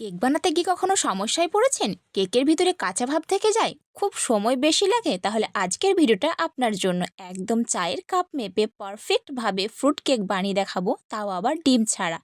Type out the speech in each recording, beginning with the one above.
Cake বানাতে গিয়ে কখনো সমস্যায় পড়েছেন? কেকের ভিতরে কাঁচা ভাব থেকে যায়? খুব সময় বেশি লাগে, তাহলে আজকের ভিডিওটা আপনার জন্য। একদম চায়ের কাপ মেপে পারফেক্টভাবে ফ্রুট কেক বানিয়ে দেখাবো, তাও আবার ডিম ছাড়া।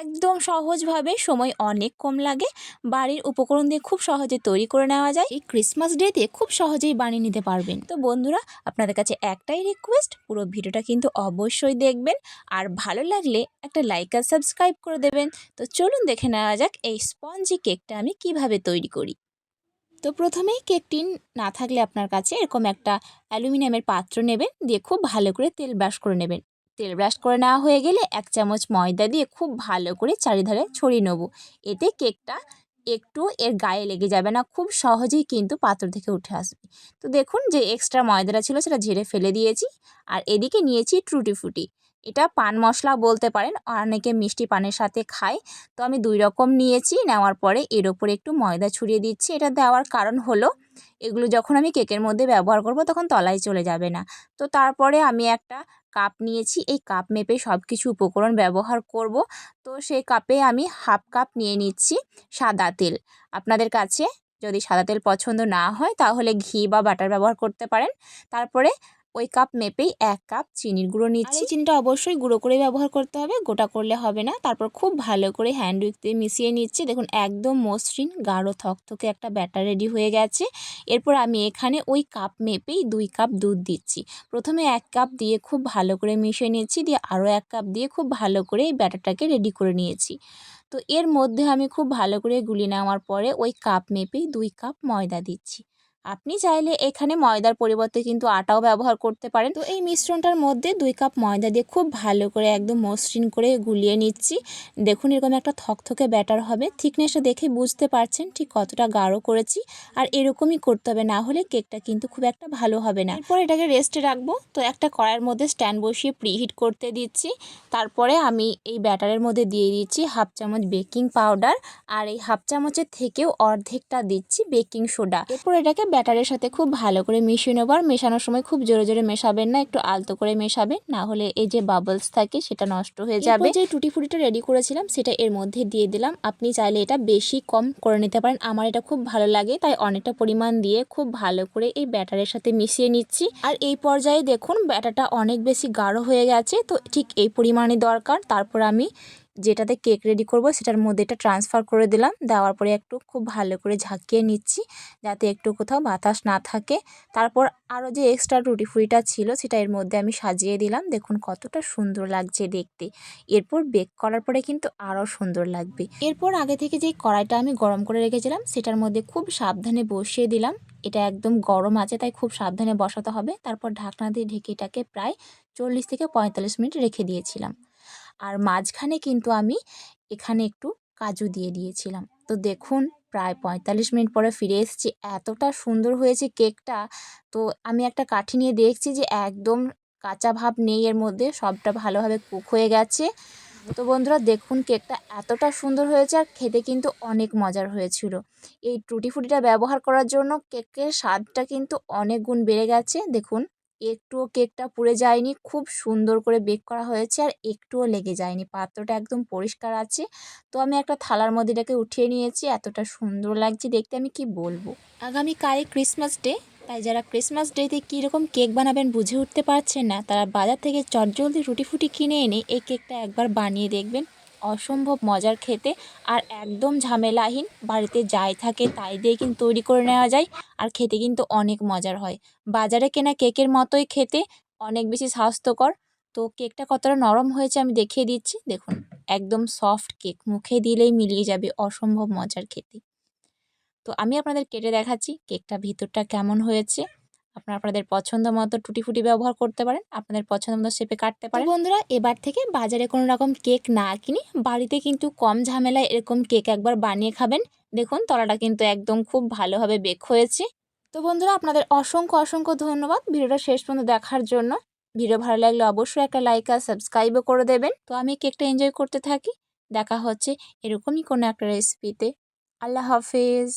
একদম সহজভাবে, সময় অনেক কম লাগে। বাড়ির উপকরণ দিয়ে খুব সহজে তৈরি করে নেওয়া যায়। এই ক্রিসমাস ডেতে খুব সহজেই বানিয়ে নিতে পারবেন। তো বন্ধুরা, আপনাদের কাছে একটাই রিকোয়েস্ট পুরো ভিডিওটা কিন্তু অবশ্যই দেখবেন। আর ভালো লাগলে একটা লাইক আর সাবস্ক্রাইব করে দেবেন। তো চলুন দেখে নেওয়া যাক এই স্পঞ্জি কেকটা আমি কীভাবে তৈরি করি। তো প্রথমেই কেক টিন না থাকলে আপনার কাছে এরকম একটা অ্যালুমিনিয়ামের পাত্র নেবেন, দিয়ে খুব ভালো করে তেল ব্রাশ করে নেবেন। তেল ব্রাশ করে নেওয়া হয়ে গেলে এক চামচ ময়দা দিয়ে খুব ভালো করে চারিধারে ছড়িয়ে নেব। এতে কেকটা একটু এর গায়ে লেগে যাবে না, খুব সহজেই কিন্তু পাত্র থেকে উঠে আসবে। তো দেখুন যে এক্সট্রা ময়দাটা ছিল, সেটা ঝেড়ে ফেলে দিয়েছি। আর এদিকে নিয়েছি ট্রুটি ফুটি এটা পান মশলা বলতে পারেন। অনেকে মিষ্টি পানের সাথে খায়। তো আমি দুই রকম নিয়েছি। নেওয়ার পরে এর ওপরে একটু ময়দা ছড়িয়ে দিচ্ছি। এটা দেওয়ার কারণ হলো, এগুলো যখন আমি কেকের মধ্যে ব্যবহার করব তখন তলায় চলে যাবে না। তো তারপরে আমি একটা কাপ নিয়েছি। এই কাপ মেপে সব কিছু উপকরণ ব্যবহার করব। তো সেই কাপে আমি হাফ কাপ নিয়ে নিচ্ছি সাদা তেল। আপনাদের কাছে যদি সাদা তেল পছন্দ না হয় তাহলে ঘি বা বাটার ব্যবহার করতে পারেন। তারপরে ওই কাপ মেপেই এক কাপ চিনির গুঁড়ো নিচ্ছি। চিনিটা অবশ্যই গুঁড়ো করে ব্যবহার করতে হবে গোটা করলে হবে না। তারপর খুব ভালো করে হ্যান্ড উইক দিয়ে মিশিয়ে নিচ্ছি। দেখুন একদম মসৃণ গাঢ় থকথকে একটা ব্যাটার রেডি হয়ে গেছে। এরপর আমি এখানে ওই কাপ মেপেই দুই কাপ দুধ দিচ্ছি। প্রথমে এক কাপ দিয়ে খুব ভালো করে মিশিয়ে নিচ্ছি দিয়ে আরও এক কাপ দিয়ে খুব ভালো করে এই ব্যাটারটাকে রেডি করে নিয়েছি। তো এর মধ্যে আমি খুব ভালো করে গুলি নেওয়ার পরে ওই কাপ মেপেই দুই কাপ ময়দা দিচ্ছি। আপনি চাইলে এখানে ময়দার পরিবর্তে কিন্তু আটাও ব্যবহার করতে পারেন। তো এই মিশ্রণটার মধ্যে দুই কাপ ময়দা দিয়ে খুব ভালো করে একদম মসৃণ করে গুলিয়ে নিচ্ছি। দেখুন এরকম একটা থকথকে ব্যাটার হবে। থিকনেসটা দেখে বুঝতে পারছেন ঠিক কতটা গাঢ় করেছি। আর এরকমই করতে হবে, না হলে কেকটা কিন্তু খুব একটা ভালো হবে না। এরপর এটাকে রেস্টে রাখব। তো একটা কড়াইয়ের মধ্যে স্ট্যান্ড বসিয়ে প্রিহিট করতে দিচ্ছি। তারপরে আমি এই ব্যাটারের মধ্যে দিয়ে দিচ্ছি হাফ চামচ বেকিং পাউডার। আর এই হাফ চামচের থেকেও অর্ধেকটা দিচ্ছি বেকিং সোডা। এরপর এটাকে ব্যাটারের সাথে খুব ভালো করে মিশিয়ে নেব। আর মেশানোর সময় খুব জোরে জোরে মেশাবেন না একটু আলতো করে মেশাবেন না হলে এই যে বাবলস থাকে সেটা নষ্ট হয়ে যাবে। যে টুটি ফুটিটা রেডি করেছিলাম সেটা এর মধ্যে দিয়ে দিলাম। আপনি চাইলে এটা বেশি কম করে নিতে পারেন। আমার এটা খুব ভালো লাগে তাই অনেকটা পরিমাণ দিয়ে খুব ভালো করে এই ব্যাটারের সাথে মিশিয়ে নিচ্ছি। আর এই পর্যায়ে দেখুন ব্যাটারটা অনেক বেশি গাঢ় হয়ে গেছে তো ঠিক এই পরিমাণে দরকার। তারপর আমি যেটাতে কেক রেডি করব, সেটার মধ্যে এটা ট্রান্সফার করে দিলাম। দেওয়ার পরে একটু খুব ভালো করে ঝাঁকিয়ে নিচ্ছি, যাতে একটু কোথাও বাতাস না থাকে। তারপর আরও যে এক্সট্রা টুটি ফুটিটা ছিল, সেটা এর মধ্যে আমি সাজিয়ে দিলাম। দেখুন কতটা সুন্দর লাগছে দেখতে। এরপর বেক করার পরে কিন্তু আরও সুন্দর লাগবে। এরপর আগে থেকে যে কড়াইটা আমি গরম করে রেখেছিলাম, সেটার মধ্যে খুব সাবধানে বসিয়ে দিলাম। এটা একদম গরম আছে, তাই খুব সাবধানে বসাতে হবে। তারপর ঢাকনা দিয়ে ঢেকে এটাকে প্রায় চল্লিশ থেকে পঁয়তাল্লিশ মিনিট রেখে দিয়েছিলাম। আর মাঝখানে কিন্তু আমি এখানে একটু কাজু দিয়ে দিয়েছিলাম। তো দেখুন, প্রায় পঁয়তাল্লিশ মিনিট পরে ফিরে এসেছি। এতটা সুন্দর হয়েছে কেকটা। তো আমি একটা কাঠি নিয়ে দেখছি যে একদম কাঁচা ভাব নেই এর মধ্যে, সবটা ভালোভাবে কুক হয়ে গেছে। তো বন্ধুরা, দেখুন কেকটা এতটা সুন্দর হয়েছে আর খেতে কিন্তু অনেক মজার হয়েছিল। এই টুটি ফুটিটা ব্যবহার করার জন্য কেকের স্বাদটা কিন্তু অনেক গুণ বেড়ে গেছে। দেখুন একটুও কেকটা পুড়ে যায়নি, খুব সুন্দর করে বেক করা হয়েছে আর একটুও লেগে যায়নি। পাত্রটা একদম পরিষ্কার আছে। তো আমি একটা থালার মধ্যে এটাকে উঠিয়ে নিয়েছি, এতটা সুন্দর লাগছে দেখতে, আমি কি বলব? আগামীকালই ক্রিসমাস ডে, তাই যারা ক্রিসমাস ডেতে কীরকম কেক বানাবেন বুঝে উঠতে পারছেন না, তারা বাজার থেকে চটজলদি রুটি ফুটি কিনে এনে এই কেকটা একবার বানিয়ে দেখবেন। অসম্ভব মজার খেতে আর একদম ঝামেলাহীন। বাড়িতে যাই থাকে তাই দিয়ে কিন্তু তৈরি করে নেওয়া যায় আর খেতে কিন্তু অনেক মজার হয়। বাজারে কেনা কেকের মতোই খেতে অনেক বেশি স্বাস্থ্যকর। তো কেকটা কতটা নরম হয়েছে আমি দেখিয়ে দিচ্ছি। দেখুন, একদম সফট কেক, মুখে দিলেই মিলিয়ে যাবে অসম্ভব মজার খেতে। তো আমি আপনাদের কেটে দেখাচ্ছি কেকটা ভিতরটা কেমন হয়েছে। আপনারা আপনাদের পছন্দ মতো টুটি ফুটি ব্যবহার করতে পারেন আপনাদের পছন্দ মতো শেপে কাটতে পারেন। বন্ধুরা এবার থেকে বাজারে কোনো রকম কেক না কিনি বাড়িতে কিন্তু কম ঝামেলায় এরকম কেক একবার বানিয়ে খাবেন। দেখুন তলাটা কিন্তু একদম খুব ভালোভাবে বেক হয়েছে। তো বন্ধুরা আপনাদের অসংখ্য অসংখ্য ধন্যবাদ ভিডিওটা শেষ পর্যন্ত দেখার জন্য। ভিডিও ভালো লাগলে অবশ্যই একটা লাইক আর সাবস্ক্রাইবও করে দেবেন। তো আমি কেকটা এনজয় করতে থাকি। দেখা হচ্ছে এরকমই কোনো একটা রেসিপিতে আল্লাহ হাফেজ।